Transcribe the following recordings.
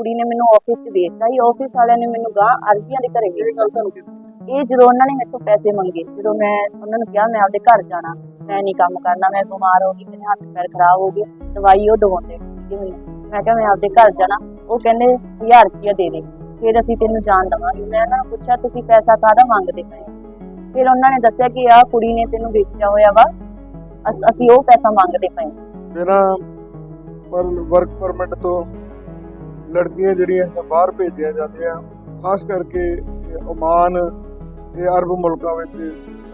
ਕੁੜੀ ਨੇ ਮੈਨੂੰ ਆਫਿਸ 'ਚ ਵੇਚਤਾ ਸੀ ਆਫਿਸ ਵਾਲਿਆਂ ਨੇ ਮੈਨੂੰ ਗਾਂ ਅਰਜ਼ੀਆਂ ਦੇ ਘਰੇ ਇਹ ਗੱਲ ਤੁਹਾਨੂੰ ਇਹ ਜਦੋਂ ਉਹਨਾਂ ਨੇ ਮੇਰੇ ਤੋਂ ਪੈਸੇ ਮੰਗੇ, ਜਦੋਂ ਮੈਂ ਉਹਨਾਂ ਨੂੰ ਕਿਹਾ, ਮੈਂ ਆਪਦੇ ਘਰ ਜਾਣਾ। ਮੈਂ ਨਹੀਂ ਕੰਮ ਕਰਨਾ, ਮੈਂ ਬਿਮਾਰ ਹੋ ਗਈ, ਮੇਰੇ ਹੱਥ ਪੈਰ ਖਰਾਬ ਹੋ ਗਏ, ਦਵਾਈ ਉਹ ਦਵਾਉਂਦੇ ਮੈਨੂੰ। ਮੈਂ ਕਿਹਾ, ਮੈਂ ਆਪਦੇ ਘਰ ਜਾਣਾ। ਉਹ ਕਹਿੰਦੇ 1000 ਰੁਪਇਆ ਦੇ ਦੇ। ਫਿਰ ਅਸੀਂ ਤੈਨੂੰ ਜਾਣ ਦਵਾਂਗੇ। ਮੈਂ ਉਹਨਾਂ ਨੂੰ ਪੁੱਛਿਆ, ਤੁਸੀਂ ਪੈਸਾ ਕਾਹਦਾ ਮੰਗਦੇ ਪਏ ਫਿਰ ਉਹਨਾਂ ਨੇ ਦੱਸਿਆ ਕਿ ਆਹ ਕੁੜੀ ਨੇ ਤੈਨੂੰ ਵੇਚਿਆ ਹੋਇਆ ਵਾ। ਅਸੀਂ ਉਹ ਪੈਸਾ ਮੰਗਦੇ ਪਏ ਹਾਂ। ਵਰਕ ਪਰਮਿਟ ਤੋਂ ਲੜਕੀਆਂ ਜਿਹੜੀਆਂ ਬਾਹਰ ਭੇਜੀਆਂ ਜਾਂਦੀਆਂ ਖਾਸ ਕਰਕੇ ਇਹ ਓਮਾਨ ਤੇ ਅਰਬ ਮੁਲਕਾਂ ਵਿੱਚ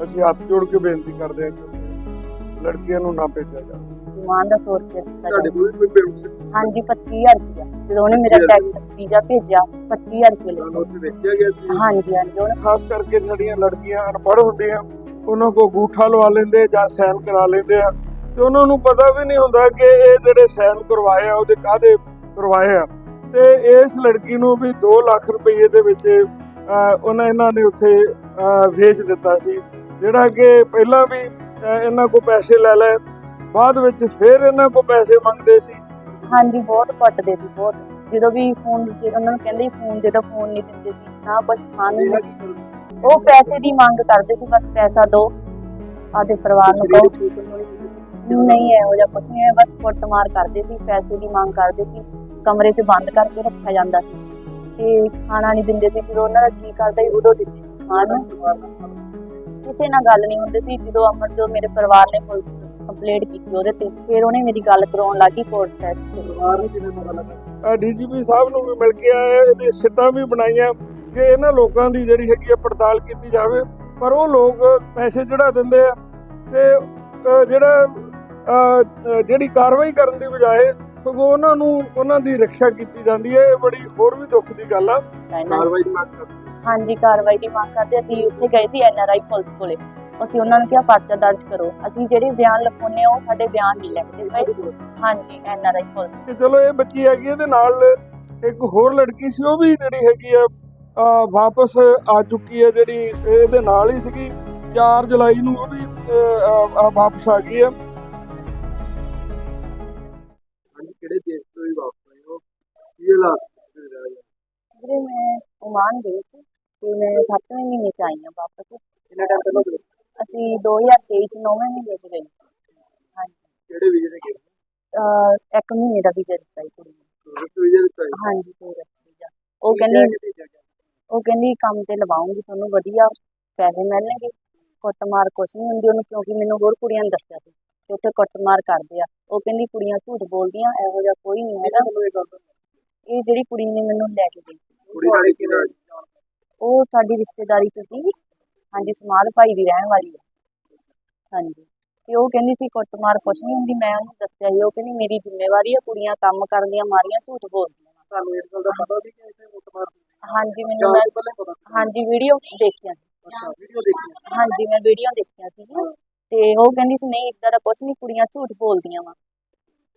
ਅਸੀਂ ਹੱਥ ਜੋੜ ਕੇ ਬੇਨਤੀ ਕਰਦੇ ਹਾਂ ਕਿ ਲੜਕੀਆਂ ਨੂੰ ਨਾ ਭੇਜਿਆ ਜਾਵੇ। ਇਮਾਨ ਦਾ ਦਿੱਤਾ ਤੁਹਾਡੇ। ਕੋਲ ਕੋਈ ਪੇਮੈਂਟ ਹਾਂਜੀ 25000 ਰੁਪਇਆ। ਜਦੋਂ ਉਹਨੇ ਮੇਰਾ ਟੈਕਸ ਵੀਜ਼ਾ ਭੇਜਿਆ 25000 ਰੁਪਇਆ ਲਿਆ ਤੁਹਾਨੂੰ ਉੱਥੇ ਵੇਚਿਆ ਗਿਆ ਸੀ? ਹਾਂਜੀ ਹਾਂਜੀ ਉਹਨੇ ਖਾਸ ਕਰਕੇ ਸਾਡੀਆਂ ਲੜਕੀਆਂ ਅਨਪੜ੍ਹ ਹੁੰਦੀਆਂ ਉਹਨਾਂ ਕੋ ਗੂਠਾ ਲਵਾ ਲੈਂਦੇ ਜਾਂ ਸਾਈਨ ਕਰਾ ਲੈਂਦੇ ਆ। ਤੇ ਉਹਨਾਂ ਨੂੰ ਪਤਾ ਵੀ ਨਹੀਂ ਹੁੰਦਾ ਕਿ ਇਹ ਜਿਹੜੇ ਸਾਈਨ ਕਰਵਾਏ ਆ ਉਹਦੇ ਕਾਹਦੇ ਕਰਵਾਏ ਆ। ਤੇ ਇਸ ਲੜਕੀ ਨੂੰ ਵੀ 2 ਲੱਖ ਰੁਪਏ ਦੇ ਵਿੱਚ ਉਹਨਾਂ, ਇਹਨਾਂ ਨੇ ਉੱਥੇ ਵੇਚ ਦਿੱਤਾ ਸੀ। ਜਿਹੜਾ ਕਿ ਪਹਿਲਾਂ ਵੀ ਇਹਨਾਂ ਕੋ ਪੈਸੇ ਲੈ ਲਏ, ਬਾਅਦ ਵਿੱਚ ਫਿਰ ਇਹਨਾਂ ਕੋ ਪੈਸੇ ਮੰਗਦੇ ਸੀ। ਹਾਂਜੀ, ਬਹੁਤ ਪੱਟਦੇ ਸੀ, ਬਹੁਤ। ਜਦੋਂ ਵੀ ਫੋਨ ਜੇ ਉਹਨਾਂ ਨੂੰ ਕਹਿੰਦੇ ਫੋਨ ਦੇ ਤਾਂ ਫੋਨ ਨਹੀਂ ਦਿੰਦੇ ਸੀ। ਨਾ ਕੁਝ ਖਾਣ ਨੂੰ ਉਹ ਪੈਸੇ ਦੀ ਮੰਗ ਕਰਦੇ ਸੀ, ਬਸ ਪੈਸਾ ਦਿਓ ਆਦੇ ਪਰਿਵਾਰ ਨੂੰ ਕਹੋ। ਨਹੀਂ, ਇਹੋ ਜਿਹਾ ਕੁਝ ਨਹੀਂ ਹੈ, ਬਸ ਕੁੱਟਮਾਰ ਕਰਦੇ ਸੀ, ਪੈਸੇ ਦੀ ਮੰਗ ਕਰਦੇ ਸੀ। ਕਮਰੇ 'ਚ ਬੰਦ ਕਰਕੇ ਰੱਖਿਆ ਜਾਂਦਾ ਸੀ। ਤੇ ਖਾਣਾ ਨਹੀਂ ਦਿੰਦੇ ਸੀ ਜਦੋਂ ਉਹਨਾਂ ਦਾ ਕੀ ਕਰਦਾ ਸੀ, ਉਦੋਂ ਦਿੰਦੇ ਖਾਣ ਨੂੰ ਕਿਸੇ ਨਾਲ ਗੱਲ ਨਹੀਂ ਹੁੰਦੀ ਸੀ, ਜਦੋਂ ਅਮਰ ਜੋ ਮੇਰੇ ਪਰਿਵਾਰ ਨੇ ਪੁਲਿਸ ਕੰਪਲੇਂਟ ਕੀਤੀ ਉਹਦੇ ਤੇ, ਫਿਰ ਉਹਨੇ ਮੇਰੀ ਗੱਲ ਕਰਾਉਣ ਲੱਗੀ ਕੋਰਟ ਸੈਸ ਤੇ ਡੀਜੀਪੀ ਸਾਹਿਬ ਨੂੰ ਵੀ ਮਿਲ ਕੇ ਆਏ, ਇਹਦੀ ਸਿੱਟਾਂ ਵੀ ਬਣਾਈਆਂ ਕਿ ਇਹਨਾਂ ਲੋਕਾਂ ਦੀ ਜਿਹੜੀ ਹੈਗੀ ਆ ਪੜਤਾਲ ਕੀਤੀ ਜਾਵੇ, ਪਰ ਉਹ ਲੋਕ ਪੈਸੇ ਜਿਹੜਾ ਦਿੰਦੇ ਆ ਤੇ ਜਿਹੜਾ ਜਿਹੜੀ ਕਾਰਵਾਈ ਕਰਨ ਦੀ ਬਜਾਏ ਸਗੋਂ ਉਹਨਾਂ ਨੂੰ ਉਹਨਾਂ ਦੀ ਰੱਖਿਆ ਕੀਤੀ ਜਾਂਦੀ ਹੈ। ਇਹ ਬੜੀ ਹੋਰ ਵੀ ਦੁੱਖ ਦੀ ਗੱਲ ਆ। ਇਹਨਾਂ ਨੂੰ ਹਾਂਜੀ ਕਾਰਵਾਈ ਦੀ ਮੰਗ ਕਰਦੇ ਅਸੀਂ ਉੱਥੇ ਗਏ ਸੀ ਐਨਆਰਆਈ ਪੁਲਿਸ ਕੋਲੇ। ਅਸੀਂ ਉਹਨਾਂ ਨੂੰ ਕਿਹਾ ਪਰਚਾ ਦਰਜ ਕਰੋ। ਅਸੀਂ ਜਿਹੜੇ ਬਿਆਨ ਲਿਖਾਉਂਦੇ ਆ ਉਹ ਸਾਡੇ ਬਿਆਨ ਨਹੀਂ ਲਿਖਦੇ। ਹਾਂਜੀ ਐਨਆਰਆਈ ਪੁਲਿਸ। ਕਿ ਚਲੋ ਇਹ ਬੱਚੀ ਹੈਗੀ ਇਹਦੇ ਨਾਲ ਇੱਕ ਹੋਰ ਲੜਕੀ ਸੀ ਉਹ ਵੀ ਜਿਹੜੀ ਹੈਗੀ ਆ ਵਾਪਸ ਆ ਚੁੱਕੀ ਹੈ ਜਿਹੜੀ ਇਹਦੇ ਨਾਲ ਹੀ ਸੀਗੀ। 4 ਜੁਲਾਈ ਨੂੰ ਉਹ ਵੀ ਵਾਪਸ ਆ ਗਈ ਹੈ ਵੀਰੇ ਮੈਂ ਓਮਾਨ ਗਈ ਸੀ ਤੇ ਮੈਂ 7ਵੇਂ ਮਹੀਨੇ ਚ ਆਈ ਹਾਂ ਵਾਪਸ। ਕਿੰਨਾ ਟਾਈਮ ਪਹਿਲਾਂ ਗਏ? ਅਸੀਂ 2023 ਚ 9ਵੇਂ ਮਹੀਨੇ ਚ ਗਏ। ਹਾਂਜੀ। ਕਿਹੜੇ ਵੀਜ਼ੇ ਤੇ ਗਏ? ਅਹ ਇੱਕ ਮਹੀਨੇ ਦਾ ਵੀਜ਼ਾ ਦਿੱਤਾ ਸੀ ਕੁੜੀ ਨੂੰ। ਟੂਰਿਸਟ ਵੀਜ਼ੇ ਤੇ ਗਏ ਹਾਂਜੀ ਟੂਰਿਸਟ ਵੀਜ਼ਾ ਉਹ ਕਹਿੰਦੀ ਉਹ ਕਹਿੰਦੀ ਕੰਮ ਤੇ ਲਵਾਉਂਗੀ ਤੁਹਾਨੂੰ ਵਧੀਆ ਪੈਸੇ ਮਿਲਣਗੇ। ਕੁੱਟਮਾਰ ਕੁਛ ਨਹੀਂ ਹੁੰਦੀ ਉਹਨੂੰ ਕਿਉਂਕਿ ਮੈਨੂੰ ਹੋਰ ਕੁੜੀਆਂ ਨੇ ਦੱਸਿਆ ਸੀ ਕਿ ਉੱਥੇ ਕੁੱਟਮਾਰ ਕਰਦੇ ਆ। ਉਹ ਕਹਿੰਦੀ ਕੁੜੀਆਂ ਝੂਠ ਬੋਲਦੀਆਂ ਇਹੋ ਜਿਹਾ ਕੋਈ ਨਹੀਂ ਹੈਗਾ। ਇਹ ਜਿਹੜੀ ਕੁੜੀ ਨੇ ਮੈਨੂੰ ਲੈ ਕੇ ਗਈ ਕੁੜੀ ਉਹ ਸਾਡੀ ਰਿਸ਼ਤੇਦਾਰੀ ਚ ਸੀ। ਹਾਂਜੀ ਸਮਾਲ ਭਾਈ ਦੀ ਰਹਿਣ ਵਾਲੀ ਹੈ ਹਾਂਜੀ। ਤੇ ਉਹ ਕਹਿੰਦੀ ਸੀ ਕੁੱਟਮਾਰ ਕੁਛ ਨਹੀਂ ਹੁੰਦੀ। ਮੈਂ ਉਹਨੂੰ ਦੱਸਿਆ ਸੀ ਉਹ ਕਹਿੰਦੀ ਮੇਰੀ ਜ਼ਿੰਮੇਵਾਰੀ ਹੈ ਕੁੜੀਆਂ ਕੰਮ ਕਰਦੀਆਂ ਮਾਰੀਆਂ ਝੂਠ ਬੋਲਦੀਆਂ ਤੁਹਾਨੂੰ ਇਸ ਗੱਲ ਦਾ ਪਤਾ ਸੀ ਕਿ ਇੱਥੇ ਮੁੱਤਮਾਰ ਹਾਂਜੀ ਮੈਨੂੰ ਮੈਂ ਹਾਂਜੀ ਵੀਡੀਓ ਦੇਖਿਆ ਵੀਡੀਓ ਹਾਂਜੀ ਮੈਂ ਵੀਡੀਓ ਦੇਖਿਆ ਸੀ। ਤੇ ਉਹ ਕਹਿੰਦੀ ਸੀ ਨਹੀਂ ਇਦਾਂ ਦਾ ਕੁਛ ਨਹੀਂ ਕੁੜੀਆਂ ਝੂਠ ਬੋਲਦੀਆਂ ਵਾ।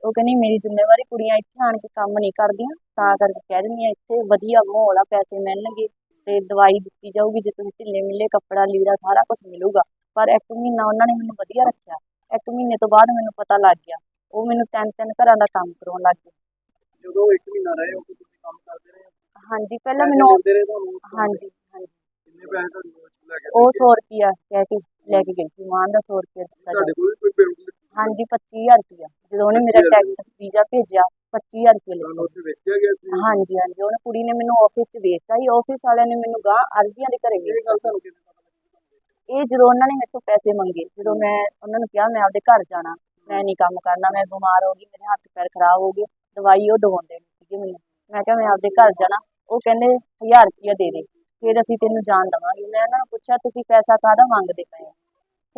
ਉਹ ਕਹਿੰਦੀ ਮੇਰੀ ਜ਼ਿੰਮੇਵਾਰੀ ਕੁੜੀਆਂ ਇੱਥੇ ਆਣ ਕੇ ਕੰਮ ਨਹੀਂ ਕਰਦੀਆਂ ਤਾਂ ਕਰਕੇ ਕਹਿ ਦਿੰਦੀਆਂ ਇੱਥੇ ਵਧੀਆ ਮਾਹੌਲ ਆ ਪੈਸੇ ਮਿਲਣਗੇ ਤੇ ਦਵਾਈ ਦਿੱਤੀ ਜਾਊਗੀ ਜੇ ਤੁਸੀਂ ਢਿੱਲੇ ਮਿੱਲੇ ਕੱਪੜਾ ਲੀੜਾ ਸਾਰਾ ਕੁਝ ਮਿਲੂਗਾ। ਪਰ ਇੱਕ ਮਹੀਨਾ ਉਹਨਾਂ ਨੇ ਮੈਨੂੰ ਵਧੀਆ ਰੱਖਿਆ। ਇੱਕ ਮਹੀਨੇ ਤੋਂ ਬਾਅਦ ਮੈਨੂੰ ਪਤਾ ਲੱਗ ਗਿਆ। ਉਹ ਮੈਨੂੰ ਤਿੰਨ ਤਿੰਨ ਘਰਾਂ ਦਾ ਕੰਮ ਕਰਾਉਣ ਲੱਗ ਗਏ। ਜਦੋਂ 1 ਮਹੀਨਾ ਰਹੇ ਹੋ ਤੁਸੀਂ ਕੰਮ ਕਰਦੇ ਰਹੇ ਹਾਂਜੀ ਪਹਿਲਾਂ ਮੈਨੂੰ ਦਿੰਦੇ ਰਹੇ ਤੁਹਾਨੂੰ ਹਾਂਜੀ ਹਾਂਜੀ। ਕਿੰਨੇ ਪੈਸੇ ਤੁਹਾਨੂੰ ਲੈ ਕੇ ਉਹ 100 ਰੁਪਿਆ ਕਹਿ ਕੇ ਲੈ ਕੇ ਗਈ ਸੀ ਮਾਂ ਦਾ 100 ਰੁਪਿਆ ਦਿੱਤਾ ਤੁਹਾਡੇ ਕੋਲ ਕੋਈ ਪੇਮੈਂਟ ਹਾਂਜੀ 25000 ਰੁਪਇਆ। ਜਦੋਂ ਉਹਨੇ ਮੇਰਾ ਟੈਕਸ ਵੀਜ਼ਾ ਭੇਜਿਆ 25000 ਰੁਪਇਆ ਲਿਆ ਤੁਹਾਨੂੰ ਉੱਥੇ ਵੇਚਿਆ ਗਿਆ ਸੀ? ਹਾਂਜੀ ਹਾਂਜੀ। ਉਹਨੇ ਕੁੜੀ ਨੇ ਮੈਨੂੰ ਆਫਿਸ 'ਚ ਵੇਚਤਾ ਸੀ। ਆਫਿਸ ਵਾਲਿਆਂ ਨੇ ਮੈਨੂੰ ਗਾਂ ਅਰਜ਼ੀਆਂ ਦੇ ਘਰੇ ਇਹ ਵੇਚਤਾ ਗੱਲ ਤੁਹਾਨੂੰ ਕਿਵੇਂ ਪਤਾ ਲੱਗੀ? ਇਹ ਜਦੋਂ ਉਹਨਾਂ ਨੇ ਮੇਰੇ ਤੋਂ ਪੈਸੇ ਮੰਗੇ ਜਦੋਂ ਮੈਂ ਉਹਨਾਂ ਨੂੰ ਕਿਹਾ ਮੈਂ ਆਪਦੇ ਘਰ ਜਾਣਾ। ਮੈਂ ਨਹੀਂ ਕੰਮ ਕਰਨਾ ਮੈਂ ਬਿਮਾਰ ਹੋ ਗਈ ਮੇਰੇ ਹੱਥ ਪੈਰ ਖਰਾਬ ਹੋ ਗਏ। ਦਵਾਈ ਉਹ ਦਵਾਉਂਦੇ ਨਹੀਂ ਸੀਗੇ ਮੈਨੂੰ। ਮੈਂ ਕਿਹਾ ਮੈਂ ਆਪਦੇ ਘਰ ਜਾਣਾ। ਉਹ ਕਹਿੰਦੇ 1000 ਰੁਪਇਆ ਦੇ ਦੇ। ਫਿਰ ਅਸੀਂ ਤੈਨੂੰ ਜਾਣ ਦਵਾਂਗੇ। ਮੈਂ ਉਹਨਾਂ ਨੂੰ ਪੁੱਛਿਆ ਤੁਸੀਂ ਪੈਸਾ ਕਾਹਦਾ ਮੰਗਦੇ ਪਏ ਹੋ?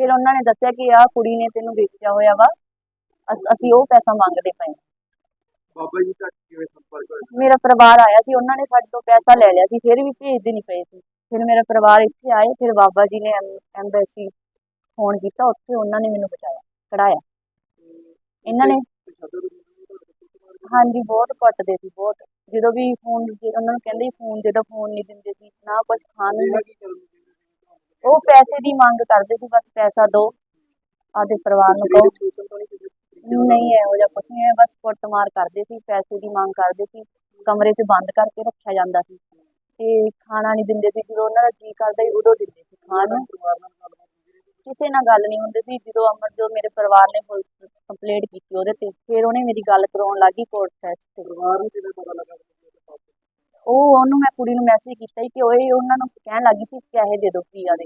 ਫਿਰ ਉਹਨਾਂ ਨੇ ਦੱਸਿਆ ਕਿ ਆਹ ਕੁੜੀ ਨੇ ਤੈਨੂੰ ਵੇਚਿਆ ਹੋਇਆ ਵਾ। ਅਸ- ਅਸੀਂ ਉਹ ਪੈਸਾ ਮੰਗਦੇ ਪਏ ਹਾਂ। ਬਾਬਾ ਜੀ ਤੱਕ ਕਿਵੇਂ ਸੰਪਰਕ ਹੋਇਆ? ਮੇਰਾ ਪਰਿਵਾਰ ਆਇਆ ਸੀ ਉਹਨਾਂ ਨੇ ਸਾਡੇ ਤੋਂ ਪੈਸਾ ਲੈ ਲਿਆ ਸੀ ਫਿਰ ਵੀ ਭੇਜਦੇ ਨਹੀਂ ਪਏ ਸੀ। ਫਿਰ ਮੇਰਾ ਪਰਿਵਾਰ ਇੱਥੇ ਆਏ ਫਿਰ ਬਾਬਾ ਜੀ ਨੇ ਐਮਬੈਸੀ ਫੋਨ ਕੀਤਾ ਉੱਥੇ ਉਹਨਾਂ ਨੇ ਮੈਨੂੰ ਬਚਾਇਆ ਕਢਾਇਆ। ਇਹਨਾਂ ਨੇ ਹਾਂਜੀ ਬਹੁਤ ਕੁੱਟਦੇ ਸੀ ਬਹੁਤ। ਜਦੋਂ ਵੀ ਫੋਨ ਜੇ ਉਹਨਾਂ ਨੂੰ ਕਹਿੰਦੇ ਫੋਨ ਦੇ ਫੋਨ ਨਹੀਂ ਦਿੰਦੇ ਸੀ ਨਾ ਕੁਝ ਖਾਣ ਨੂੰ ਕੀ ਕਰਨ ਉਹ ਪੈਸੇ ਦੀ ਮੰਗ ਕਰਦੇ ਸੀ, ਬਸ ਪੈਸਾ ਦਿਓ ਆਦੇ ਪਰਿਵਾਰ ਨੂੰ ਕਹੋ। ਨਹੀਂ, ਇਹੋ ਜਿਹਾ ਕੁਛ ਨਹੀਂ ਹੈ, ਬਸ ਕੁੱਟਮਾਰ ਕਰਦੇ ਸੀ, ਪੈਸੇ ਦੀ ਮੰਗ ਕਰਦੇ ਸੀ, ਕਮਰੇ 'ਚ ਬੰਦ ਕਰਕੇ ਰੱਖਿਆ ਜਾਂਦਾ ਸੀ। ਤੇ ਖਾਣਾ ਨਹੀਂ ਦਿੰਦੇ ਸੀ, ਜਦੋਂ ਉਹਨਾਂ ਦਾ ਜੀ ਕਰਦਾ ਸੀ, ਉਦੋਂ ਦਿੰਦੇ ਸੀ ਖਾਣ ਨੂੰ। ਕਿਸੇ ਨਾਲ ਗੱਲ ਨਹੀਂ ਹੁੰਦੀ ਸੀ, ਜਦੋਂ ਅਮਰ, ਜੋ ਮੇਰੇ ਪਰਿਵਾਰ ਨੇ ਕੰਪਲੇਂਟ ਕੀਤੀ ਉਹਦੇ ਤੇ, ਫਿਰ ਉਹਨੇ ਮੇਰੀ ਗੱਲ ਕਰਾਉਣ ਲੱਗੀ ਕੋਰਟ ਫੈਸ ਤੇ। ਪਰਿਵਾਰ ਨੂੰ ਕਿਵੇਂ ਪਤਾ ਲੱਗਾ ਉਹ ਉਹਨੂੰ ਮੈਂ ਕੁੜੀ ਨੂੰ ਮੈਸੇਜ ਕੀਤਾ ਸੀ ਕਿ ਉਹ ਉਹਨਾਂ ਨੂੰ ਕਹਿਣ ਲੱਗੀ ਸੀ ਪੈਸੇ ਦੇ ਦਿਓ ਪ੍ਰਿਆ ਦੇ।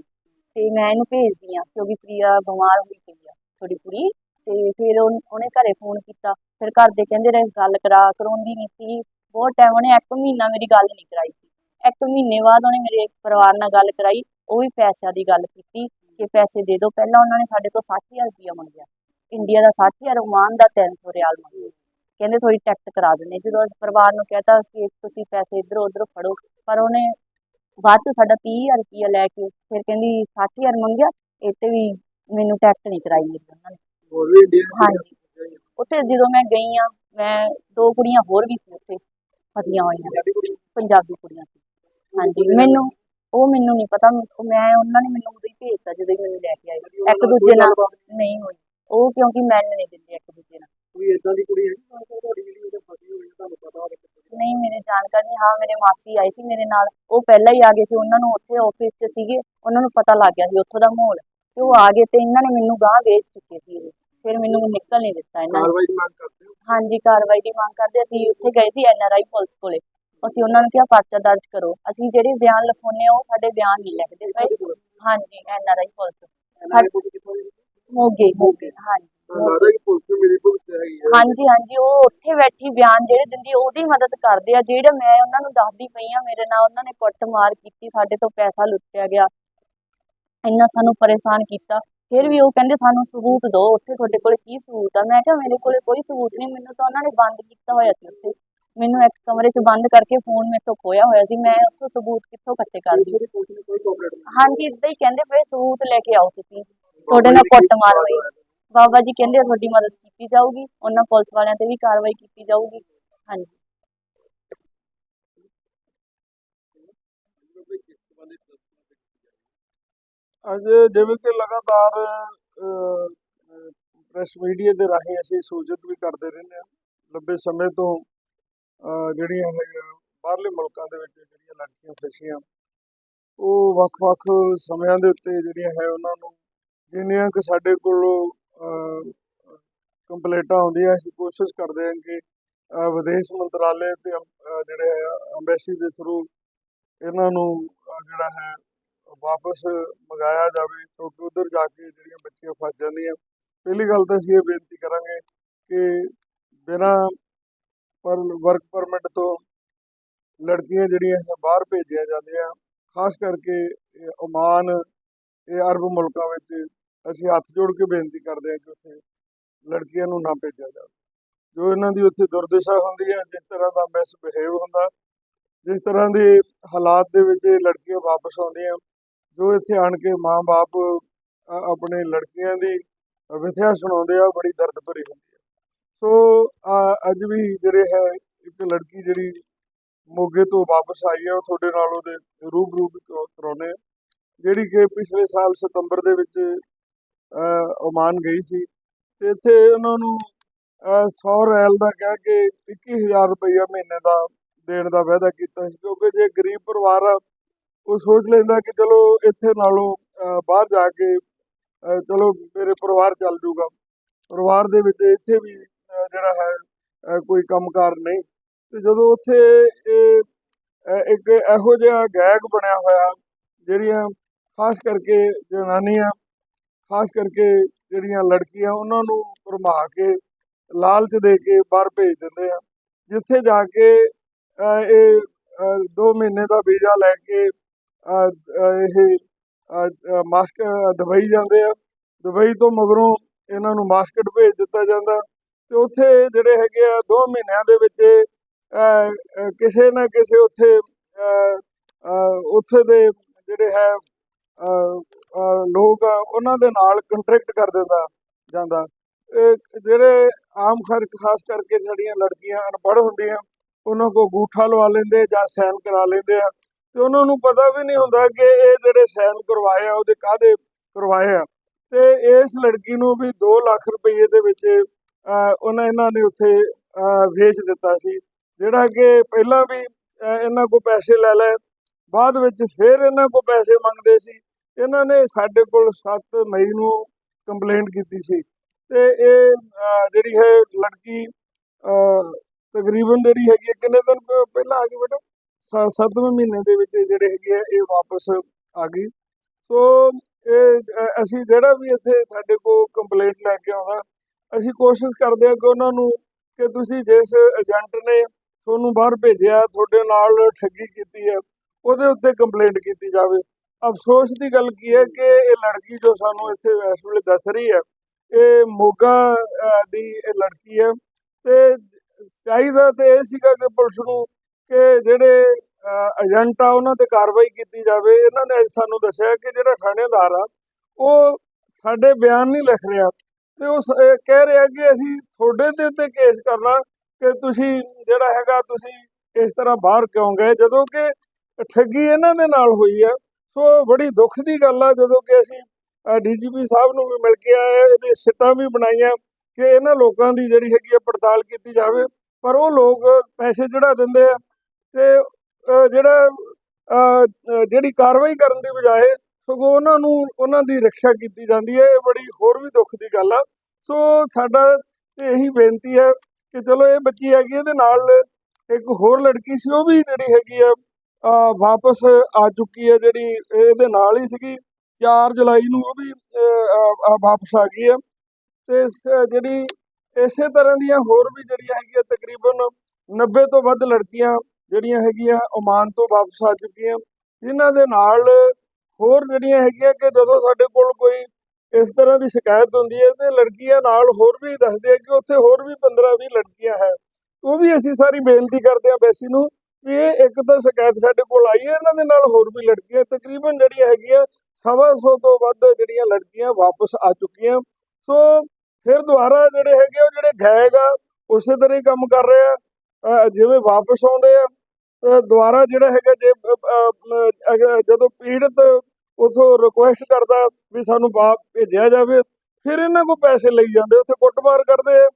ਤੇ ਮੈਂ ਇਹਨੂੰ ਭੇਜਦੀ ਆ ਕਿਉਂਕਿ ਪ੍ਰਿਆ ਬਿਮਾਰ ਹੋਈ ਪਈ ਆ ਥੋੜੀ ਕੁੜੀ। ਤੇ ਫਿਰ ਉਹਨੇ ਘਰੇ ਫੋਨ ਕੀਤਾ। ਫਿਰ ਘਰ ਦੇ ਕਹਿੰਦੇ ਰਹੇ, ਗੱਲ ਕਰਾ, ਕਰਾਉਂਦੀ ਨਹੀਂ ਸੀ। ਬਹੁਤ ਟਾਈਮ ਉਹਨੇ ਇੱਕ ਮਹੀਨਾ ਮੇਰੀ ਗੱਲ ਨਹੀਂ ਕਰਾਈ ਸੀ। ਇੱਕ ਮਹੀਨੇ ਬਾਅਦ ਉਹਨੇ ਮੇਰੇ ਪਰਿਵਾਰ ਨਾਲ ਗੱਲ ਕਰਾਈ। ਉਹ ਵੀ ਪੈਸਿਆਂ ਦੀ ਗੱਲ ਕੀਤੀ ਕਿ ਪੈਸੇ ਦੇ ਦਿਓ। ਪਹਿਲਾਂ ਉਹਨਾਂ ਨੇ ਸਾਡੇ ਤੋਂ 60000 ਰੁਪਇਆ ਮੰਗਿਆ। ਇੰਡੀਆ ਦਾ 60000 ਓਮਾਨ ਦਾ 300 ਰਿਆਲ ਮੰਗਿਆ। ਕਹਿੰਦੇ ਥੋੜੀ ਟੈਕਸ ਕਰਾ ਦਿੰਦੇ। ਜਦੋਂ ਅਸੀਂ ਪਰਿਵਾਰ ਨੂੰ ਕਹਤਾ ਕਿ ਤੁਸੀਂ ਪੈਸੇ ਇੱਧਰ ਉੱਧਰ ਫੜੋ ਪਰ ਉਹਨੇ ਬਾਅਦ ਚ ਸਾਡਾ 30000 ਰੁਪਇਆ ਲੈ ਕੇ ਫਿਰ ਕਹਿੰਦੀ 60000 ਮੰਗਿਆ ਇਹ ਤੇ ਵੀ ਮੈਨੂੰ ਟੈਕਸ ਨਹੀਂ ਕਰਾਈ ਮੇਰੀ ਉਹਨਾਂ ਨੇ। ਹੋਰ ਵੀ ਇੰਡੀਅਨ ਹਾਂਜੀ। ਉੱਥੇ ਜਦੋਂ ਮੈਂ ਗਈ ਆ ਮੈਂ ਦੋ ਕੁੜੀਆਂ ਹੋਰ ਵੀ ਸੀ ਉੱਥੇ ਫਸੀਆਂ ਹੋਈਆਂ ਪੰਜਾਬੀ ਕੁੜੀ ਪੰਜਾਬੀ ਕੁੜੀਆਂ ਸੀ। ਹਾਂਜੀ ਮੈਨੂੰ ਉਹ ਮੈਨੂੰ ਨਹੀਂ ਪਤਾ ਮੈਂ ਉਹਨਾਂ ਨੇ ਮੈਨੂੰ ਉਦੋਂ ਹੀ ਭੇਜਤਾ ਜਦੋਂ ਹੀ ਮੈਨੂੰ ਲੈ ਕੇ ਆਏ। ਇੱਕ ਦੂਜੇ ਨਾਲ ਨਹੀਂ ਹੋਈ? ਉਹ ਕਿਉਂਕਿ ਮਿਲ ਨਹੀਂ ਦਿੰਦੇ ਇੱਕ ਦੂਜੇ ਨਾਲ। ਕੋਈ ਇਦਾਂ ਦੀ ਕੁੜੀ ਹੈ ਤੁਹਾਡੀ ਜਿਹੜੀ ਉਹਦੇ ਫਸੀ ਹੋਈ ਹੈ ਤੁਹਾਨੂੰ ਪਤਾ ਹੋਵੇ। ਨਹੀਂ ਮੇਰੇ ਜਾਣਕਾਰੀ ਨਹੀਂ ਹਾਂ ਮੇਰੇ ਮਾਸੀ ਆਈ ਸੀ ਮੇਰੇ ਨਾਲ। ਉਹ ਪਹਿਲਾਂ ਹੀ ਆ ਗਏ ਸੀ ਉਹਨਾਂ ਨੂੰ ਉੱਥੇ ਆਫਿਸ 'ਚ ਸੀਗੇ। ਉਹਨਾਂ ਨੂੰ ਪਤਾ ਲੱਗ ਗਿਆ ਸੀ ਉੱਥੋਂ ਦਾ ਮਾਹੌਲ। ਤੇ ਉਹ ਆ ਗਏ ਤੇ ਇਹਨਾਂ ਨੇ ਮੈਨੂੰ ਗਾਂਹ ਵੇਚ ਚੁੱਕੇ ਸੀ। ਫਿਰ ਮੈਨੂੰ ਨਿਕਲ ਨਹੀਂ ਦਿੱਤਾ ਇਹਨਾਂ ਨੇ। ਕਾਰਵਾਈ ਦੀ ਮੰਗ ਕਰਦੇ ਹੋ? ਹਾਂਜੀ ਕਾਰਵਾਈ ਦੀ ਮੰਗ ਕਰਦੇ ਅਸੀਂ ਉੱਥੇ ਗਏ ਸੀ ਐਨਆਰਆਈ ਪੁਲਿਸ ਕੋਲੇ। ਅਸੀਂ ਉਹਨਾਂ ਨੂੰ ਕਿਹਾ ਪਰਚਾ ਦਰਜ ਕਰੋ। ਅਸੀਂ ਜਿਹੜੇ ਬਿਆਨ ਲਿਖਾਉਂਦੇ ਆ ਉਹ ਸਾਡੇ ਬਿਆਨ ਨਹੀਂ ਲਿਖਦੇ। ਹਾਂਜੀ ਐਨਆਰਆਈ ਪੁਲਿਸ। ਨੇ ਮੋਗੇ ਮੋਗੇ ਹਾਂਜੀ। ਲੱਗਦਾ ਕਿ ਪੁਲਿਸ ਨੂੰ ਮੇਰੀ ਪੁਲਿਸ ਹੈਗੀ ਹੈ ਹਾਂਜੀ ਹਾਂਜੀ ਉਹ ਉੱਥੇ ਬੈਠੀ ਬਿਆਨ ਜਿਹੜੇ ਦਿੰਦੀ ਆ, ਉਹਦੀ ਮਦਦ ਕਰਦੇ ਆ। ਜਿਹੜੇ ਮੈਂ ਉਹਨਾਂ ਨੂੰ ਦੱਸਦੀ ਪਈ ਆ ਮੇਰੇ ਨਾਲ ਉਹਨਾਂ ਨੇ ਕੁੱਟਮਾਰ ਕੀਤੀ ਸਾਡੇ ਤੋਂ ਪੈਸਾ ਲੁੱਟਿਆ ਗਿਆ। ਇੰਨਾ ਸਾਨੂੰ ਪਰੇਸ਼ਾਨ ਕੀਤਾ। ਫਿਰ ਵੀ ਉਹ ਕਹਿੰਦੇ ਸਾਨੂੰ ਸਬੂਤ ਦਿਓ ਉੱਥੇ ਤੁਹਾਡੇ ਕੋਲ ਕੀ ਸਬੂਤ ਆ? ਮੈਂ ਕਿਹਾ ਮੇਰੇ ਕੋਲੇ ਕੋਈ ਸਬੂਤ ਨਹੀਂ ਮੈਨੂੰ ਤਾਂ ਉਹਨਾਂ ਨੇ ਬੰਦ ਕੀਤਾ ਹੋਇਆ ਸੀ ਉੱਥੇ। ਮੈਨੂੰ ਇੱਕ ਕਮਰੇ 'ਚ ਬੰਦ ਕਰਕੇ ਫੋਨ ਮੇਰੇ ਤੋਂ ਖੋਇਆ ਹੋਇਆ ਸੀ। ਮੈਂ ਉੱਥੋਂ ਸਬੂਤ ਕਿੱਥੋਂ ਇਕੱਠੇ ਕਰਦੀ ਪੁਲਿਸ ਦੀ ਪੁਲਿਸ ਨੇ ਕੋਈ ਕੋਆਪਰੇਟ ਨਹੀਂ ਹਾਂਜੀ ਇਦਾਂ ਹੀ ਕਹਿੰਦੇ ਪਏ ਸਬੂਤ ਲੈ ਕੇ ਆਓ ਤੁਸੀਂ। ਤੁਹਾਡੇ ਨਾਲ ਕੁੱਟਮਾਰ ਹੋਈ। ਬਾਬਾ ਜੀ ਕਹਿੰਦੇ ਤੁਹਾਡੀ ਮਦਦ ਕੀਤੀ ਜਾਊਗੀ ਉਹਨਾਂ ਪੁਲਿਸ ਵਾਲਿਆਂ ਤੇ ਵੀ ਕਾਰਵਾਈ ਕੀਤੀ ਜਾਊਗੀ। ਹਾਂਜੀ। ਅੱਜ ਜਿਵੇਂ ਕਿ ਲਗਾਤਾਰ ਪ੍ਰੈਸ ਮੀਡੀਆ ਦੇ ਰਾਹੀਂ ਅਸੀਂ ਸੂਚਿਤ ਵੀ ਕਰਦੇ ਰਹਿੰਦੇ ਹਾਂ। ਲੰਬੇ ਸਮੇਂ ਤੋਂ ਅਹ, ਜਿਹੜੀਆਂ ਹੈਗੀਆਂ ਬਾਹਰਲੇ ਮੁਲਕਾਂ ਦੇ ਵਿੱਚ ਜਿਹੜੀਆਂ ਲੜਕੀਆਂ ਫਸੀਆਂ ਉਹ ਵੱਖ-ਵੱਖ ਸਮਿਆਂ ਦੇ ਉੱਤੇ ਜਿਹੜੀਆਂ ਹੈ ਉਹਨਾਂ ਨੂੰ ਜਿੰਨੀਆਂ ਕਿ ਸਾਡੇ ਕੋਲ ਕੰਪਲੇਂਟਾਂ ਆਉਂਦੀਆਂ ਅਸੀਂ ਕੋਸ਼ਿਸ਼ ਕਰਦੇ ਹਾਂ ਕਿ ਵਿਦੇਸ਼ ਮੰਤਰਾਲੇ ਤੇ ਅਹ, ਜਿਹੜੇ ਅੰਬੈਸੀ ਦੇ ਥਰੂ ਇਹਨਾਂ ਨੂੰ ਜਿਹੜਾ ਹੈ ਵਾਪਸ ਮੰਗਾਇਆ ਜਾਵੇ ਕਿਉਂਕਿ ਉਧਰ ਜਾ ਕੇ ਜਿਹੜੀਆਂ ਬੱਚੀਆਂ ਫਸ ਜਾਂਦੀਆਂ। ਪਹਿਲੀ ਗੱਲ ਤਾਂ ਅਸੀਂ ਇਹ ਬੇਨਤੀ ਕਰਾਂਗੇ ਕਿ ਬਿਨਾਂ ਪਰ ਵਰਕ ਪਰਮਿਟ ਤੋਂ ਲੜਕੀਆਂ ਜਿਹੜੀਆਂ ਹੈ ਬਾਹਰ ਭੇਜੀਆਂ ਜਾਂਦੀਆਂ ਖਾਸ ਕਰਕੇ ਓਮਾਨ ਇਹ ਅਰਬ ਮੁਲਕਾਂ ਵਿੱਚ ਅਸੀਂ ਹੱਥ ਜੋੜ ਕੇ ਬੇਨਤੀ ਕਰਦੇ ਹਾਂ ਕਿ ਉੱਥੇ ਲੜਕੀਆਂ ਨੂੰ ਨਾ ਭੇਜਿਆ ਜਾਵੇ। ਜੋ ਇਹਨਾਂ ਦੀ ਉੱਥੇ ਦੁਰਦਸ਼ਾ ਹੁੰਦੀ ਹੈ, ਜਿਸ ਤਰ੍ਹਾਂ ਦਾ ਮਿਸਬਿਹੇਵ ਹੁੰਦਾ, ਜਿਸ ਤਰ੍ਹਾਂ ਦੇ ਹਾਲਾਤ ਦੇ ਵਿੱਚ ਇਹ ਲੜਕੀਆਂ ਵਾਪਸ ਆਉਂਦੀਆਂ, ਜੋ ਇੱਥੇ ਆਣ ਕੇ ਮਾਂ-ਬਾਪ ਆਪਣੇ ਲੜਕੀਆਂ ਦੀ ਵਿਥਿਆ ਸੁਣਾਉਂਦੇ ਆ ਬੜੀ ਦਰਦ ਭਰੀ ਹੁੰਦੀ ਹੈ। ਸੋ ਅੱਜ ਵੀ ਜਿਹੜੇ ਹੈ, ਇੱਕ ਲੜਕੀ ਜਿਹੜੀ ਮੋਗੇ ਤੋਂ ਵਾਪਸ ਆਈ ਹੈ, ਉਹ ਤੁਹਾਡੇ ਨਾਲ ਉਹਦੇ ਰੂਬਰੂ ਵੀ ਕਰਾਉਂਦੇ ਆ, ਜਿਹੜੀ ਕਿ ਪਿਛਲੇ ਸਾਲ ਸਤੰਬਰ ਦੇ ਵਿੱਚ ਓਮਾਨ ਗਈ ਸੀ ਤੇ ਇੱਥੇ ਉਹਨਾਂ ਨੂੰ 100 ਰੈਲ ਦਾ ਕਹਿ ਕੇ 21000 ਰੁਪਈਆ ਮਹੀਨੇ ਦਾ ਦੇਣ ਦਾ ਵਾਅਦਾ ਕੀਤਾ ਸੀ ਕਿਉਂਕਿ ਜੇ ਗਰੀਬ ਪਰਿਵਾਰ ਆ ਉਹ ਸੋਚ ਲੈਂਦਾ ਕਿ ਚਲੋ ਇੱਥੇ ਨਾਲੋਂ ਬਾਹਰ ਜਾ ਕੇ ਚਲੋ ਮੇਰੇ ਪਰਿਵਾਰ ਚੱਲ ਜੂਗਾ। ਪਰਿਵਾਰ ਦੇ ਵਿੱਚ ਇੱਥੇ ਵੀ ਜਿਹੜਾ ਹੈ ਅਹ, ਕੋਈ ਕੰਮਕਾਰ ਨਹੀਂ। ਤੇ ਜਦੋਂ ਉੱਥੇ ਇਹ ਇੱਕ ਇਹੋ ਜਿਹਾ ਗੈਗ ਬਣਿਆ ਹੋਇਆ ਜਿਹੜੀਆਂ ਖਾਸ ਕਰਕੇ ਜਨਾਨੀਆਂ ਖਾਸ ਕਰਕੇ ਜਿਹੜੀਆਂ ਲੜਕੀਆਂ ਉਹਨਾਂ ਨੂੰ ਭਰਮਾ ਕੇ ਲਾਲਚ ਦੇ ਕੇ ਬਾਹਰ ਭੇਜ ਦਿੰਦੇ ਆ। ਜਿੱਥੇ ਜਾ ਕੇ ਇਹ 2 ਮਹੀਨੇ ਦਾ ਵੀਜ਼ਾ ਲੈ ਕੇ ਇਹ ਅਹ, ਦੁਬਈ ਜਾਂਦੇ ਆ। ਦੁਬਈ ਤੋਂ ਮਗਰੋਂ ਇਹਨਾਂ ਨੂੰ ਮਾਸਕਟ ਭੇਜ ਦਿੱਤਾ ਜਾਂਦਾ। ਤੇ ਉੱਥੇ ਜਿਹੜੇ ਹੈਗੇ ਆ 2 ਮਹੀਨਿਆਂ ਦੇ ਵਿੱਚ ਅਹ, ਕਿਸੇ ਨਾ ਕਿਸੇ ਉੱਥੇ ਉੱਥੇ ਦੇ ਜਿਹੜੇ ਹੈ ਲੋਕ ਆ ਉਹਨਾਂ ਦੇ ਨਾਲ ਕੰਟਰੈਕਟ ਕਰ ਦਿੰਦਾ ਜਾਂਦਾ। ਇਹ ਜਿਹੜੇ ਆਮ ਖਰ ਖਾਸ ਕਰਕੇ ਸਾਡੀਆਂ ਲੜਕੀਆਂ ਅਨਪੜ੍ਹ ਹੁੰਦੀਆਂ, ਉਹਨਾਂ ਕੋ ਗੂਠਾ ਲਵਾ ਲੈਂਦੇ ਜਾਂ ਸਾਈਨ ਕਰਾ ਲੈਂਦੇ ਆ। ਤੇ ਉਹਨਾਂ ਨੂੰ ਪਤਾ ਵੀ ਨਹੀਂ ਹੁੰਦਾ ਕਿ ਇਹ ਜਿਹੜੇ ਸਾਈਨ ਕਰਵਾਏ ਆ, ਉਹਦੇ ਕਾਹਦੇ ਕਰਵਾਏ ਆ। ਤੇ ਇਸ ਲੜਕੀ ਨੂੰ ਵੀ 2 ਲੱਖ ਰੁਪਏ ਦੇ ਵਿੱਚ ਉਹਨਾਂ ਇਹਨਾਂ ਨੇ ਉੱਥੇ ਵੇਚ ਦਿੱਤਾ ਸੀ। ਜਿਹੜਾ ਕਿ ਪਹਿਲਾਂ ਵੀ ਇਹਨਾਂ ਕੋ ਪੈਸੇ ਲੈ ਲਏ, ਬਾਅਦ ਵਿੱਚ ਫਿਰ ਇਹਨਾਂ ਕੋ ਪੈਸੇ ਮੰਗਦੇ ਸੀ। ਇਹਨਾਂ ਨੇ ਸਾਡੇ ਕੋਲ 7 ਮਈ ਨੂੰ ਕੰਪਲੇਂਟ ਕੀਤੀ ਸੀ ਤੇ ਇਹ ਜਿਹੜੀ ਹੈ ਲੜਕੀ ਤਕਰੀਬਨ ਜਿਹੜੀ ਹੈਗੀ ਹੈ, ਕਿੰਨੇ ਦਿਨ ਪਹਿਲਾਂ ਆ ਗਈ ਬੇਟਾ? ਸ- ਸੱਤਵੇਂ ਮਹੀਨੇ ਦੇ ਵਿੱਚ ਜਿਹੜੇ ਹੈਗੇ ਆ ਇਹ ਵਾਪਸ ਆ ਗਈ। ਸੋ ਇਹ ਅਸੀਂ ਜਿਹੜਾ ਵੀ ਇੱਥੇ ਸਾਡੇ ਕੋਲ ਕੰਪਲੇਂਟ ਲੈ ਕੇ ਆਉਂਦਾ ਅਸੀਂ ਕੋਸ਼ਿਸ਼ ਕਰਦੇ ਹਾਂ ਕਿ ਉਹਨਾਂ ਨੂੰ ਕਿ ਤੁਸੀਂ ਜਿਸ ਏਜੰਟ ਨੇ ਤੁਹਾਨੂੰ ਬਾਹਰ ਭੇਜਿਆ ਤੁਹਾਡੇ ਨਾਲ ਠੱਗੀ ਕੀਤੀ ਹੈ ਉਹਦੇ ਉੱਤੇ ਕੰਪਲੇਂਟ ਕੀਤੀ ਜਾਵੇ। ਅਫਸੋਸ ਦੀ ਗੱਲ ਕੀ ਹੈ ਕਿ ਇਹ ਲੜਕੀ ਜੋ ਸਾਨੂੰ ਇੱਥੇ ਇਸ ਵੇਲੇ ਦੱਸ ਰਹੀ ਹੈ, ਇਹ ਮੋਗਾ ਦੀ ਇਹ ਲੜਕੀ ਹੈ ਤੇ ਚਾਹੀਦਾ ਤੇ ਇਹ ਸੀਗਾ ਕਿ ਪੁਲਿਸ ਨੂੰ ਕਿ ਜਿਹੜੇ ਏਜੰਟ ਆ ਉਹਨਾਂ ਤੇ ਕਾਰਵਾਈ ਕੀਤੀ ਜਾਵੇ। ਇਹਨਾਂ ਨੇ ਸਾਨੂੰ ਦੱਸਿਆ ਕਿ ਜਿਹੜਾ ਥਾਣੇਦਾਰ ਆ, ਉਹ ਸਾਡੇ ਬਿਆਨ ਨਹੀਂ ਲਿਖ ਰਿਹਾ ਤੇ ਉਹ ਸ- ਕਹਿ ਰਿਹਾ ਕਿ ਅਸੀਂ ਤੁਹਾਡੇ ਦੇ ਉੱਤੇ ਕੇਸ ਕਰਨਾ ਕਿ ਤੁਸੀਂ ਜਿਹੜਾ ਹੈਗਾ ਤੁਸੀਂ ਇਸ ਤਰ੍ਹਾਂ ਬਾਹਰ ਕਿਉਂ ਗਏ, ਜਦੋਂ ਕਿ ਠੱਗੀ ਇਹਨਾਂ ਦੇ ਨਾਲ ਹੋਈ ਆ ਸੋ ਬੜੀ ਦੁੱਖ ਦੀ ਗੱਲ ਆ, ਜਦੋਂ ਕਿ ਅਸੀਂ ਡੀਜੀਪੀ ਸਾਹਿਬ ਨੂੰ ਵੀ ਮਿਲ ਕੇ ਆਏ, ਇਹਦੇ ਸਿੱਟਾਂ ਵੀ ਬਣਾਈਆਂ ਕਿ ਇਹਨਾਂ ਲੋਕਾਂ ਦੀ ਜਿਹੜੀ ਹੈਗੀ ਆ ਪੜਤਾਲ ਕੀਤੀ ਜਾਵੇ। ਪਰ ਉਹ ਲੋਕ ਪੈਸੇ ਚੜਾ ਦਿੰਦੇ ਆ ਤੇ ਜਿਹੜਾ ਜਿਹੜੀ ਕਾਰਵਾਈ ਕਰਨ ਦੀ ਬਜਾਏ ਸਗੋਂ ਉਹਨਾਂ ਨੂੰ, ਉਹਨਾਂ ਦੀ ਰੱਖਿਆ ਕੀਤੀ ਜਾਂਦੀ ਹੈ। ਇਹ ਬੜੀ ਹੋਰ ਵੀ ਦੁੱਖ ਦੀ ਗੱਲ ਆ। ਸੋ ਸਾਡਾ ਇਹੀ ਬੇਨਤੀ ਹੈ ਕਿ ਚਲੋ ਇਹ ਬੱਚੀ ਹੈਗੀ ਇਹਦੇ ਨਾਲ ਇੱਕ ਹੋਰ ਲੜਕੀ ਸੀ, ਉਹ ਵੀ ਜਿਹੜੀ ਹੈਗੀ ਆ ਵਾਪਸ ਆ ਚੁੱਕੀ ਹੈ ਜਿਹੜੀ ਇਹਦੇ ਨਾਲ ਹੀ ਸੀਗੀ। 4 ਜੁਲਾਈ ਨੂੰ ਉਹ ਵੀ ਵਾਪਸ ਆ ਗਈ ਹੈ। ਤੇ ਜਿਹੜੀ ਇਸੇ ਤਰ੍ਹਾਂ ਦੀਆਂ ਹੋਰ ਵੀ ਜਿਹੜੀਆਂ ਹੈਗੀਆਂ ਤਕਰੀਬਨ 90 ਤੋਂ ਵੱਧ ਲੜਕੀਆਂ ਜਿਹੜੀਆਂ ਹੈਗੀਆਂ ਓਮਾਨ ਤੋਂ ਵਾਪਸ ਆ ਚੁੱਕੀਆਂ। ਜਿਨ੍ਹਾਂ ਦੇ ਨਾਲ ਹੋਰ ਜਿਹੜੀਆਂ ਹੈਗੀਆਂ ਕਿ ਜਦੋਂ ਸਾਡੇ ਕੋਲ ਕੋਈ ਇਸ ਤਰ੍ਹਾਂ ਦੀ ਸ਼ਿਕਾਇਤ ਹੁੰਦੀ ਹੈ ਤੇ ਲੜਕੀਆਂ ਨਾਲ ਹੋਰ ਵੀ ਦੱਸਦੇ ਆ ਕਿ ਉੱਥੇ ਹੋਰ ਵੀ 15 20 ਲੜਕੀਆਂ ਹੈ। ਉਹ ਵੀ ਅਸੀਂ ਸਾਰੀ ਬੇਨਤੀ ਕਰਦੇ ਹਾਂ ਬੈਸੀ ਨੂੰ ਵੀ ਇਹ ਇੱਕ ਤਾਂ ਸ਼ਿਕਾਇਤ ਸਾਡੇ ਕੋਲ ਆਈ ਹੈ, ਇਹਨਾਂ ਦੇ ਨਾਲ ਹੋਰ ਵੀ ਲੜਕੀਆਂ, ਤਕਰੀਬਨ ਜਿਹੜੀਆਂ ਹੈਗੀਆਂ ਸਵਾ ਸੌ ਤੋਂ ਵੱਧ ਜਿਹੜੀਆਂ ਲੜਕੀਆਂ ਵਾਪਸ ਆ ਚੁੱਕੀਆਂ। ਸੋ ਫਿਰ ਦੁਬਾਰਾ ਜਿਹੜੇ ਹੈਗੇ ਉਹ ਜਿਹੜੇ ਗਏਗਾ ਉਸੇ ਤਰ੍ਹਾਂ ਹੀ ਕੰਮ ਕਰ ਰਹੇ ਆ। ਜਿਵੇਂ ਵਾਪਸ ਆਉਂਦੇ ਆ ਦੁਬਾਰਾ ਜਿਹੜਾ ਹੈਗਾ, ਜੇ ਜਦੋਂ ਪੀੜਤ ਉਥੋਂ ਰਿਕੁਐਸਟ ਕਰਦਾ ਵੀ ਸਾਨੂੰ ਵਾਪ ਭੇਜਿਆ ਜਾਵੇ, ਫਿਰ ਇਹਨਾਂ ਕੋ ਪੈਸੇ ਲਈ ਜਾਂਦੇ ਉੱਥੇ ਕੁੱਟਮਾਰ ਕਰਦੇ ਆ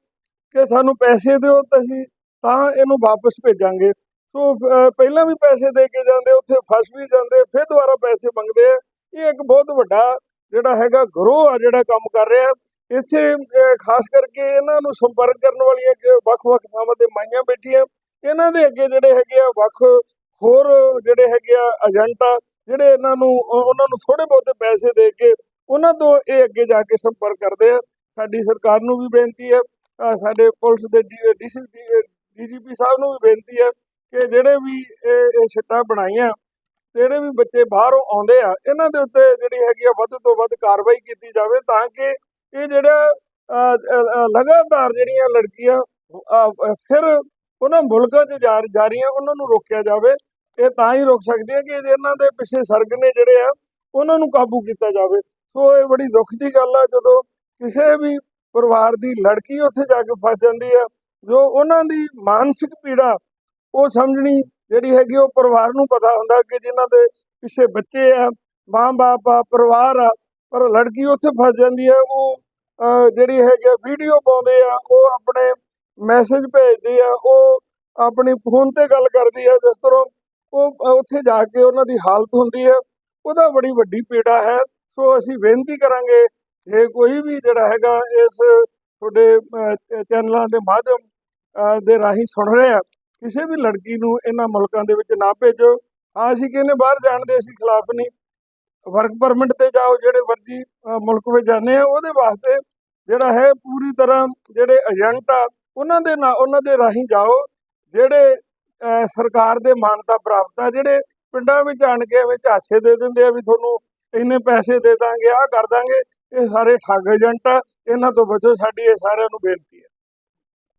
ਕਿ ਸਾਨੂੰ ਪੈਸੇ ਦਿਓ ਤਾਂ ਅਸੀਂ ਤਾਂ ਇਹਨੂੰ ਵਾਪਸ ਭੇਜਾਂਗੇ। ਸੋ ਪਹਿਲਾਂ ਵੀ ਪੈਸੇ ਦੇ ਕੇ ਜਾਂਦੇ, ਉੱਥੇ ਫਸ ਵੀ ਜਾਂਦੇ, ਫਿਰ ਦੁਬਾਰਾ ਪੈਸੇ ਮੰਗਦੇ ਆ। ਇਹ ਇੱਕ ਬਹੁਤ ਵੱਡਾ ਜਿਹੜਾ ਹੈਗਾ ਗਰੋਹ ਆ, ਜਿਹੜਾ ਕੰਮ ਕਰ ਰਿਹਾ। ਇੱਥੇ ਖਾਸ ਕਰਕੇ ਇਹਨਾਂ ਨੂੰ ਸੰਪਰਕ ਕਰਨ ਵਾਲੀਆਂ ਵੱਖ-ਵੱਖ ਥਾਵਾਂ ਤੇ ਮਾਈਆਂ ਬੈਠੀਆਂ। ਇਹਨਾਂ ਦੇ ਅੱਗੇ ਜਿਹੜੇ ਹੈਗੇ ਆ, ਵੱਖ ਹੋਰ ਜਿਹੜੇ ਹੈਗੇ ਆ, ਏਜੰਟ ਆ, ਜਿਹੜੇ ਇਹਨਾਂ ਨੂੰ ਉਹਨਾਂ ਨੂੰ ਥੋੜੇ ਬਹੁਤੇ ਪੈਸੇ ਦੇ ਕੇ ਉਹਨਾਂ ਤੋਂ ਇਹ ਅੱਗੇ ਜਾ ਕੇ ਸੰਪਰਕ ਕਰਦੇ ਆ। ਸਾਡੀ ਸਰਕਾਰ ਨੂੰ ਵੀ ਬੇਨਤੀ ਹੈ ਸਾਡੇ ਪੁਲਿਸ ਦੇ ਡੀਸੀ ਡੀਜੀਪੀ ਸਾਹਿਬ ਨੂੰ ਵੀ ਬੇਨਤੀ ਹੈ ਕਿ ਜਿਹੜੇ ਵੀ ਇਹ ਇਹ ਸਿੱਟਾਂ ਬਣਾਈਆਂ, ਜਿਹੜੇ ਵੀ ਬੱਚੇ ਬਾਹਰੋਂ ਆਉਂਦੇ ਆ, ਇਹਨਾਂ ਦੇ ਉੱਤੇ ਜਿਹੜੀ ਹੈਗੀ ਆ ਵੱਧ ਤੋਂ ਵੱਧ ਕਾਰਵਾਈ ਕੀਤੀ ਜਾਵੇ ਤਾਂ ਕਿ ਇਹ ਜਿਹੜਾ ਲਗਾਤਾਰ ਜਿਹੜੀਆਂ ਲੜਕੀਆਂ ਫਿਰ ਉਹਨਾਂ ਮੁਲਕਾਂ 'ਚ ਜਾ ਜਾ ਰਹੀਆਂ ਉਹਨਾਂ ਨੂੰ ਰੋਕਿਆ ਜਾਵੇ। ਇਹ ਤਾਂ ਹੀ ਰੁਕ ਸਕਦੀਆਂ ਕਿ ਇਹਨਾਂ ਦੇ ਪਿੱਛੇ ਸਰਗਨੇ ਜਿਹੜੇ ਆ, ਉਹਨਾਂ ਨੂੰ ਕਾਬੂ ਕੀਤਾ ਜਾਵੇ। ਸੋ ਇਹ ਬੜੀ ਦੁੱਖ ਦੀ ਗੱਲ ਆ, ਜਦੋਂ ਕਿਸੇ ਵੀ ਪਰਿਵਾਰ ਦੀ ਲੜਕੀ ਉੱਥੇ ਜਾ ਕੇ ਫਸ ਜਾਂਦੀ ਆ, ਜੋ ਉਹਨਾਂ ਦੀ ਮਾਨਸਿਕ ਪੀੜਾ ਉਹ ਸਮਝਣੀ ਜਿਹੜੀ ਹੈਗੀ ਉਹ ਪਰਿਵਾਰ ਨੂੰ ਪਤਾ ਹੁੰਦਾ ਕਿ ਜਿਨ੍ਹਾਂ ਦੇ ਪਿੱਛੇ ਬੱਚੇ ਆ ਮਾਂ-ਬਾਪ ਆ, ਪਰਿਵਾਰ ਆ, ਪਰ ਲੜਕੀ ਉੱਥੇ ਫਸ ਜਾਂਦੀ ਹੈ, ਉਹ ਜਿਹੜੀ ਹੈਗੀ ਵੀਡੀਓ ਪਾਉਂਦੇ ਆ, ਉਹ ਆਪਣੇ ਮੈਸੇਜ ਭੇਜਦੇ ਆ, ਉਹ ਆਪਣੀ ਫੋਨ ਤੇ ਗੱਲ ਕਰਦੀ ਆ, ਜਿਸ ਤਰ੍ਹਾਂ ਉਹ ਉੱਥੇ ਜਾ ਕੇ ਉਹਨਾਂ ਦੀ ਹਾਲਤ ਹੁੰਦੀ ਹੈ, ਉਹਦਾ ਬੜੀ ਵੱਡੀ ਪੀੜਾ ਹੈ, ਸੋ ਅਸੀਂ ਬੇਨਤੀ ਕਰਾਂਗੇ, ਜੇ ਕੋਈ ਵੀ ਜਿਹੜਾ ਹੈਗਾ ਇਸ ਤੁਹਾਡੇ ਚੈਨਲਾਂ ਦੇ ਮਾਧਿਅਮ ਦੇ ਰਾਹੀਂ ਸੁਣ ਰਿਹਾ ਕਿਸੇ ਵੀ ਲੜਕੀ ਨੂੰ ਇਹਨਾਂ ਮੁਲਕਾਂ ਦੇ ਵਿੱਚ ਨਾ ਭੇਜੋ। ਹਾਂ, ਅਸੀਂ ਕਹਿੰਦੇ ਬਾਹਰ ਜਾਣ ਦੇ ਅਸੀਂ ਖਿਲਾਫ ਨਹੀਂ। ਵਰਕ ਪਰਮਿਟ ਤੇ ਜਾਓ, ਜਿਹੜੇ ਮਰਜ਼ੀ ਮੁਲਕ ਵਿੱਚ ਜਾਂਦੇ ਆ, ਉਹਦੇ ਵਾਸਤੇ ਜਿਹੜਾ ਹੈ ਪੂਰੀ ਤਰ੍ਹਾਂ ਜਿਹੜੇ ਏਜੰਟ ਆ, ਉਹਨਾਂ ਦੇ ਨਾਲ ਉਹਨਾਂ ਦੇ ਰਾਹੀਂ ਜਾਓ। ਜਿਹੜੇ ਸਰਕਾਰ ਦੇ ਮਾਨਤਾ ਪ੍ਰਾਪਤ ਆ, ਜਿਹੜੇ ਪਿੰਡਾਂ ਵਿੱਚ ਆਣ ਕੇ ਐਵੇਂ ਝਾਸੇ ਦੇ ਦਿੰਦੇ ਆ ਵੀ ਤੁਹਾਨੂੰ ਇੰਨੇ ਪੈਸੇ ਦੇ ਦਾਂਗੇ, ਆਹ ਕਰ ਦਾਂਗੇ, ਇਹ ਸਾਰੇ ਠੱਗ ਏਜੰਟ ਆ। ਇਹਨਾਂ ਤੋਂ ਬਚੋ, ਸਾਡੀ ਇਹ ਸਾਰਿਆਂ ਨੂੰ ਬੇਨਤੀ ਹੈ